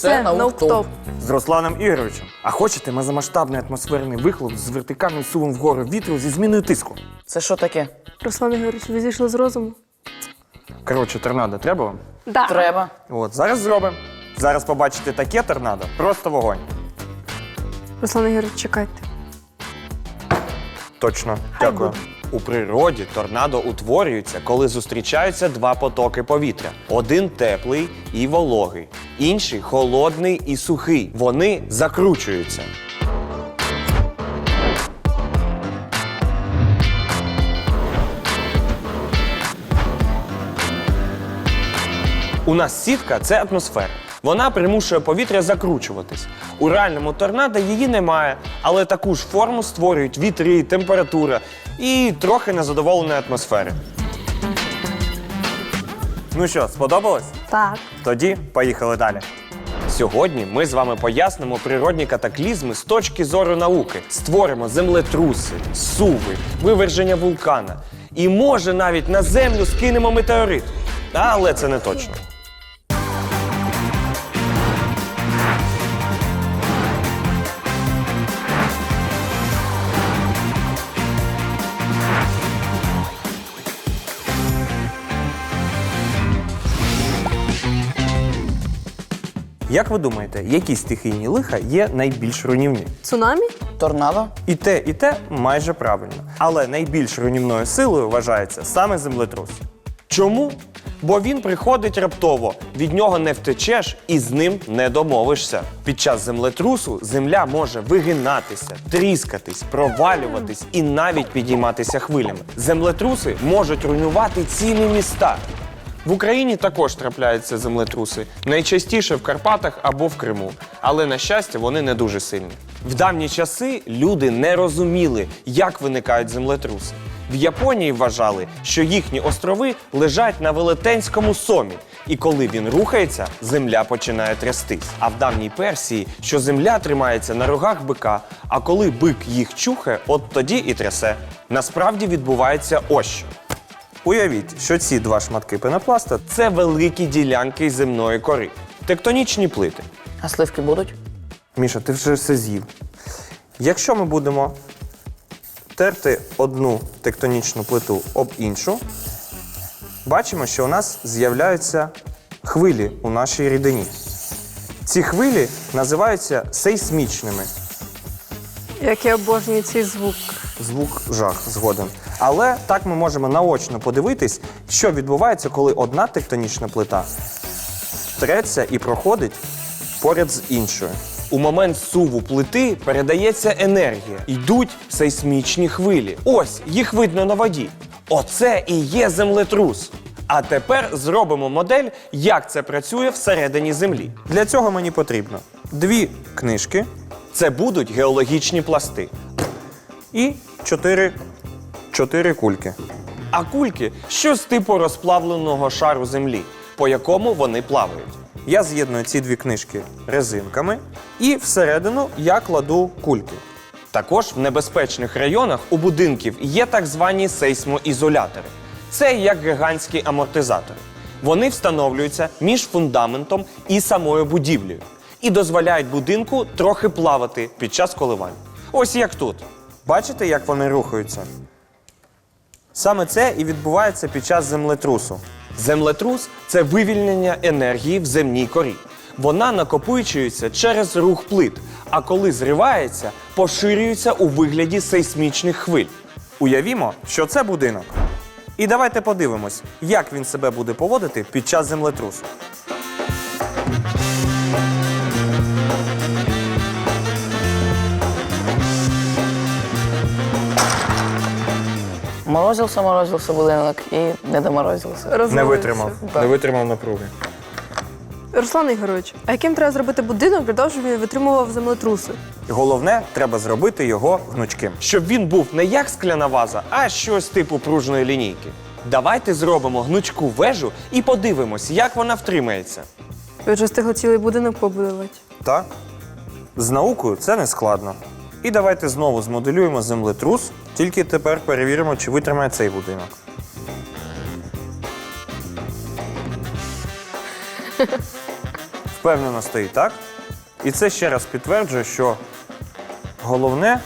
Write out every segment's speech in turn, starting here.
Це науктоп. З Русланом Ігоровичем. А хочете мезомасштабний атмосферний вихлоп з вертикальним сувом вгору вітру зі зміною тиску? Це що таке? Руслан Ігорович, ви зійшли з розуму? Коротше, торнадо треба вам? Да. Треба. От, зараз зробимо. Зараз побачите таке торнадо, просто вогонь. Руслан Ігорович, чекайте. Точно, Хай дякую. буде. У природі торнадо утворюється, коли зустрічаються два потоки повітря: один теплий і вологий, інший холодний і сухий. Вони закручуються. У нас сітка це атмосфера. Вона примушує повітря закручуватись. У реальному торнадо її немає, але таку ж форму створюють вітри, температура і трохи незадоволеної атмосфери. Ну що, сподобалось? Так. Тоді поїхали далі. Сьогодні ми з вами пояснимо природні катаклізми з точки зору науки. Створимо землетруси, суви, виверження вулкана. І може навіть на землю скинемо метеорит. Але це не точно. Як ви думаєте, які стихійні лиха є найбільш руйнівні? Цунамі? Торнадо? І те, і те майже правильно. Але найбільш руйнівною силою вважається саме землетрус. Чому? Бо він приходить раптово, від нього не втечеш і з ним не домовишся. Під час землетрусу земля може вигинатися, тріскатись, провалюватись і навіть підійматися хвилями. Землетруси можуть руйнувати цілі міста. В Україні також трапляються землетруси, найчастіше в Карпатах або в Криму. Але на щастя, вони не дуже сильні. В давні часи люди не розуміли, як виникають землетруси. В Японії вважали, що їхні острови лежать на велетенському сомі, і коли він рухається, земля починає трястись. А в давній Персії, що земля тримається на рогах бика, а коли бик їх чухає, от тоді і трясе. Насправді відбувається ось що. Уявіть, що ці два шматки пенопласта це великі ділянки земної кори, тектонічні плити. А сливки будуть? Міша, ти вже все з'їв. Якщо ми будемо терти одну тектонічну плиту об іншу, бачимо, що у нас з'являються хвилі у нашій рідині. Ці хвилі називаються сейсмічними. Як я обожнюю цей звук. Звук жах згоден. Але так ми можемо наочно подивитись, що відбувається, коли одна тектонічна плита треться і проходить поряд з іншою. У момент суву плити передається енергія, йдуть сейсмічні хвилі. Ось їх видно на воді. Оце і є землетрус. А тепер зробимо модель, як це працює всередині землі. Для цього мені потрібно дві книжки. Це будуть геологічні пласти і чотири, чотири кульки. А кульки щось типу розплавленого шару землі, по якому вони плавають. Я з'єдную ці дві книжки резинками і всередину я кладу кульки. Також в небезпечних районах у будинків є так звані сейсмоізолятори. Це як гігантські амортизатори. Вони встановлюються між фундаментом і самою будівлею і дозволяють будинку трохи плавати під час коливань. Ось як тут. Бачите, як вони рухаються? Саме це і відбувається під час землетрусу. Землетрус це вивільнення енергії в земній корі. Вона накопичується через рух плит, а коли зривається, поширюється у вигляді сейсмічних хвиль. Уявімо, що це будинок. І давайте подивимось, як він себе буде поводити під час землетрусу. Морозився, морозився будинок і не доморозився. Не Розвалився. витримав, не витримав напруги. Руслан Ігорович, а яким треба зробити будинок для того, щоб він витримував землетруси? Головне, треба зробити його гнучким. Щоб він був не як скляна ваза, а щось типу пружної лінійки. Давайте зробимо гнучку вежу і подивимось, як вона втримається. Ви вже встигли цілий будинок побудувати. Так. З наукою це не складно. І давайте знову змоделюємо землетрус, тільки тепер перевіримо, чи витримає цей будинок. впевнено стоїть, так? І це ще раз підтверджує, що головне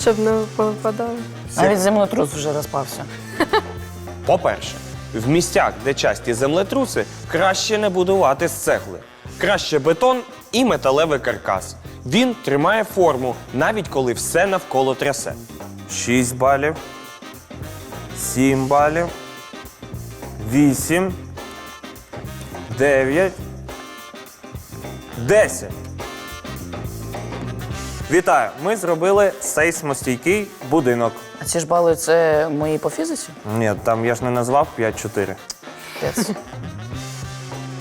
Щоб не попадали. Навіть землетрус вже розпався. По-перше, в місцях, де часті землетруси, краще не будувати з цегли. Краще бетон і металевий каркас. Він тримає форму, навіть коли все навколо трясе. 6 балів. 7 балів. 8. 9. 10. Вітаю! Ми зробили сейсмостійкий будинок. А ці ж бали це мої по фізиці? Ні, там я ж не назвав 5-4. Пець.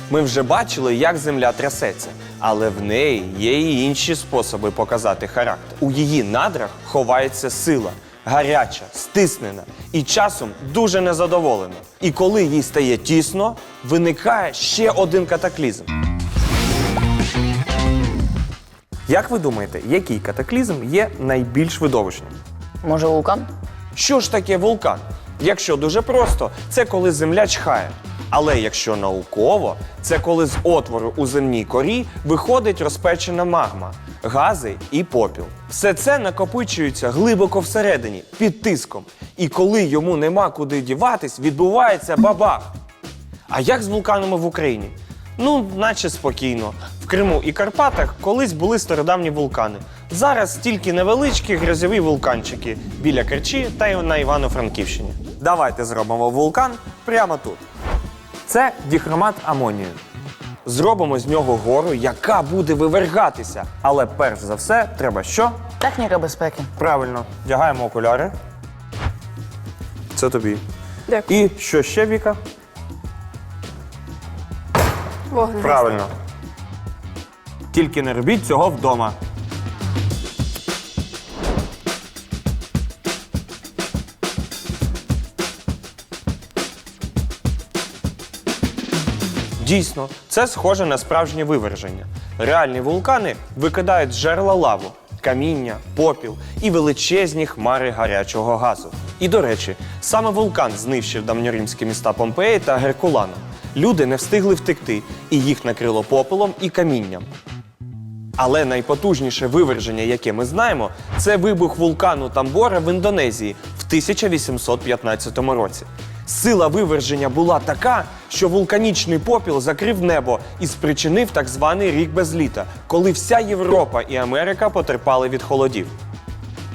Ми вже бачили, як земля трясеться, але в неї є і інші способи показати характер. У її надрах ховається сила, гаряча, стиснена і часом дуже незадоволена. І коли їй стає тісно, виникає ще один катаклізм. Як ви думаєте, який катаклізм є найбільш видовищним? Може, вулкан? Що ж таке вулкан? Якщо дуже просто, це коли земля чхає. Але якщо науково, це коли з отвору у земній корі виходить розпечена магма, гази і попіл. Все це накопичується глибоко всередині, під тиском. І коли йому нема куди діватись, відбувається бабах. А як з вулканами в Україні? Ну, наче спокійно. В Криму і Карпатах колись були стародавні вулкани. Зараз тільки невеличкі грязьові вулканчики біля Керчі та й на Івано-Франківщині. Давайте зробимо вулкан прямо тут. Це діхромат амонію. Зробимо з нього гору, яка буде вивергатися. Але перш за все, треба що? Техніка безпеки. Правильно, вдягаємо окуляри. Це тобі. Дякую. І що ще, Віка? Вогне. Правильно. Тільки не робіть цього вдома. Дійсно, це схоже на справжнє виверження. Реальні вулкани викидають з жерла лаву, каміння, попіл і величезні хмари гарячого газу. І до речі, саме вулкан знищив давньоримські міста Помпеї та Геркулана. Люди не встигли втекти, і їх накрило попелом і камінням. Але найпотужніше виверження, яке ми знаємо, це вибух вулкану Тамбора в Індонезії в 1815 році. Сила виверження була така, що вулканічний попіл закрив небо і спричинив так званий рік без літа, коли вся Європа і Америка потерпали від холодів.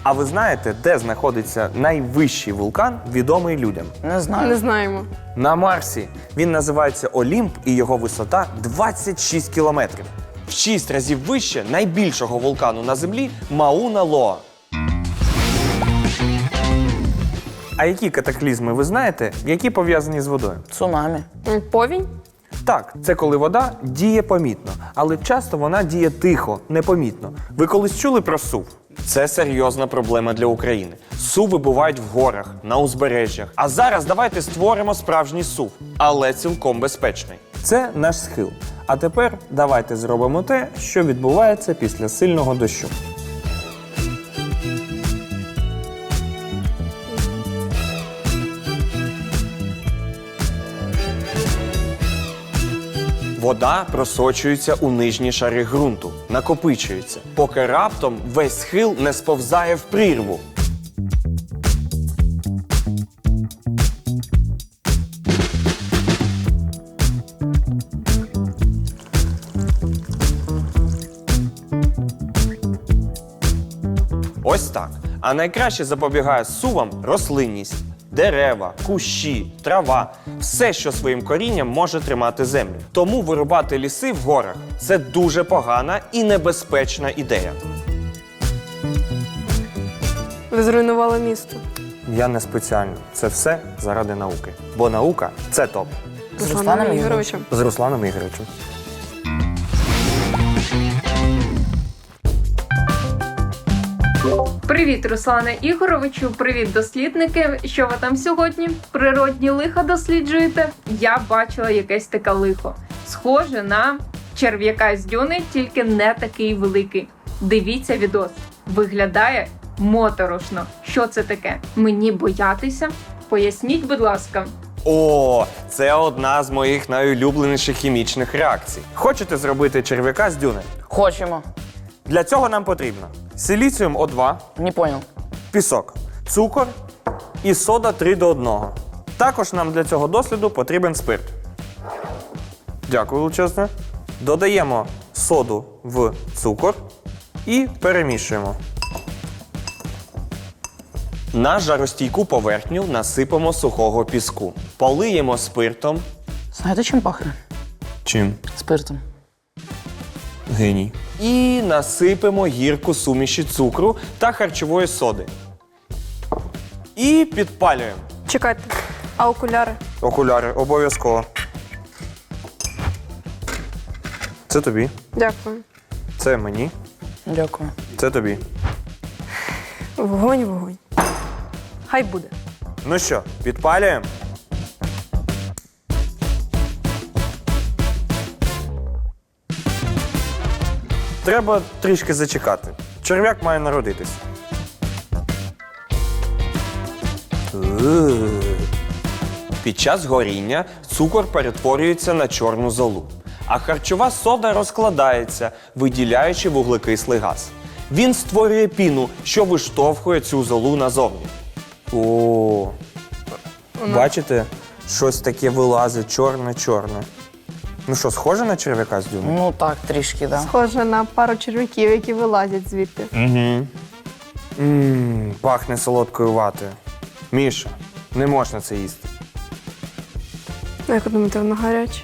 А ви знаєте, де знаходиться найвищий вулкан, відомий людям? Не знаю. Не знаємо. На Марсі він називається Олімп і його висота 26 кілометрів. В 6 разів вище найбільшого вулкану на землі Мауна Лоа. А які катаклізми ви знаєте, які пов'язані з водою? Цунамі. М, Повінь? Так, це коли вода діє помітно, але часто вона діє тихо, непомітно. Ви колись чули про сув? Це серйозна проблема для України. Суви бувають в горах, на узбережжях. А зараз давайте створимо справжній сув, але цілком безпечний. Це наш схил. А тепер давайте зробимо те, що відбувається після сильного дощу. Вода просочується у нижні шари ґрунту, накопичується, поки раптом весь схил не сповзає в прірву. Ось так. А найкраще запобігає сувам рослинність. Дерева, кущі, трава все, що своїм корінням може тримати землю. Тому вирубати ліси в горах це дуже погана і небезпечна ідея. Ви зруйнували місто. Я не спеціально. Це все заради науки. Бо наука це топ. З Русланом Ігоровичем. З Русланом Ігоревичем. Привіт, Руслане Ігоровичу. Привіт, дослідники. Що ви там сьогодні? Природні лиха досліджуєте? Я бачила якесь таке лихо. Схоже на черв'яка з дюни, тільки не такий великий. Дивіться відос. Виглядає моторошно. Що це таке? Мені боятися? Поясніть, будь ласка. О, це одна з моїх найулюбленіших хімічних реакцій. Хочете зробити черв'яка з дюни? Хочемо. Для цього нам потрібно силіціум О2, Не понял. пісок, цукор і сода 3 до 1. Також нам для цього досліду потрібен спирт. Дякую, величезне. Додаємо соду в цукор і перемішуємо. На жаростійку поверхню насипемо сухого піску. Полиємо спиртом. Знаєте, чим пахне? Чим? Спиртом. Геній. І насипемо гірку суміші цукру та харчової соди. І підпалюємо. Чекайте, а окуляри? Окуляри обов'язково. Це тобі, Дякую. це мені, Дякую. це тобі. Вогонь, вогонь. Хай буде. Ну що, підпалюємо? Треба трішки зачекати. Черв'як має народитись. Е. Під час горіння цукор перетворюється на чорну золу, а харчова сода розкладається, виділяючи вуглекислий газ. Він створює піну, що виштовхує цю золу назовні. О, бачите, щось таке вилазить чорне-чорне. Ну що, схоже на черв'яка з дюни? Ну так, трішки, да. Схоже на пару черв'яків, які вилазять звідти. Ммм, пахне солодкою ватою. Міша, не можна це їсти. Ну, Як ви думаєте, воно гаряче?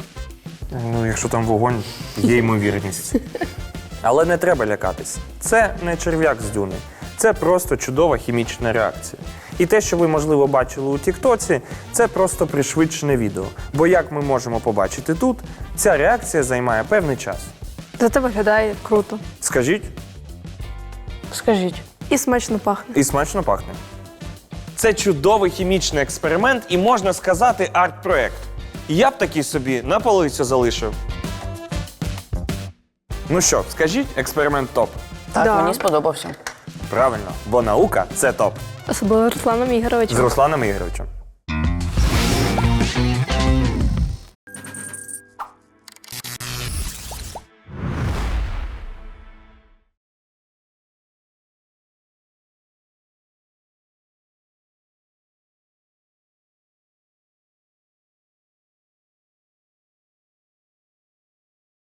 Ну, якщо там вогонь, є ймовірність. Але не треба лякатись. Це не черв'як з дюни. Це просто чудова хімічна реакція. І те, що ви, можливо, бачили у Тіктоці, це просто пришвидшене відео. Бо, як ми можемо побачити тут, ця реакція займає певний час. Зате виглядає круто. Скажіть, Скажіть. І смачно пахне. і смачно пахне. Це чудовий хімічний експеримент і можна сказати арт-проект. Я б такий собі на полицю залишив. Ну що, скажіть, експеримент топ. Так, Да. мені сподобався. Правильно, бо наука це топ. Особливо Русланом Ігоровичем. З Русланом Ігоровичем.